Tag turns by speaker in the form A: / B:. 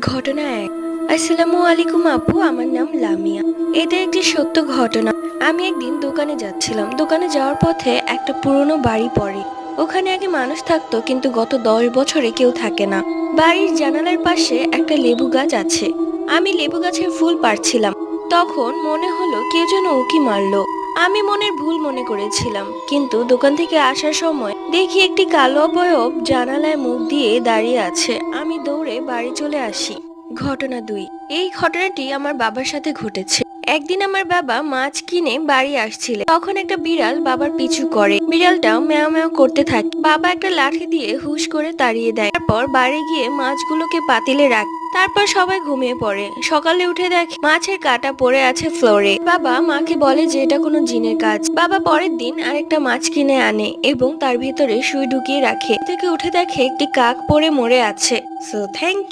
A: ঘটনা এক। আসসালামু আলাইকুম আপু, আমার নাম লামিয়া। এটা একটি সত্য ঘটনা। আমি একদিন দোকানে যাচ্ছিলাম। দোকানে যাওয়ার পথে একটা পুরনো বাড়ি পড়ে। ওখানে আগে মানুষ থাকতো, কিন্তু গত দশ বছরে কেউ থাকে না। বাড়ির জানালার পাশে একটা লেবু গাছ আছে। আমি লেবু গাছের ফুল পাড়ছিলাম। তখন মনে হলো কেউ যেন উকি মারলো। আমি মনের ভুল মনে করেছিলাম, কিন্তু দোকান থেকে আসার সময় দেখি একটি কালো অবয়ব জানালায় মুখ দিয়ে দাঁড়িয়ে আছে। আমি দৌড়ে বাড়ি চলে আসি। ঘটনা দুই। এই ঘটনাটি আমার বাবার সাথে ঘটেছে। একদিন আমার বাবা মাছ কিনে বাড়ি আসছিলেন। তখন একটা বিড়াল বাবার পিছু করে। বিড়ালটাও ম্যাও ম্যাও করতে থাকে। বাবা একটা লাঠি দিয়ে হুশ করে তাড়িয়ে দেয়। তারপর বাড়ি গিয়ে মাছগুলোকে পাতিলে রাখে। তারপর সবাই ঘুমিয়ে পড়ে। সকালে উঠে দেখে মাছের কাটা পড়ে আছে ফ্লোরে। বাবা মাকে বলে যে এটা কোনো জিনের কাজ। বাবা পরের দিন আরেকটা মাছ কিনে আনে এবং তার ভিতরে সুই ঢুকিয়ে রাখে। থেকে উঠে দেখে একটি কাক পড়ে মরে আছে। So thank you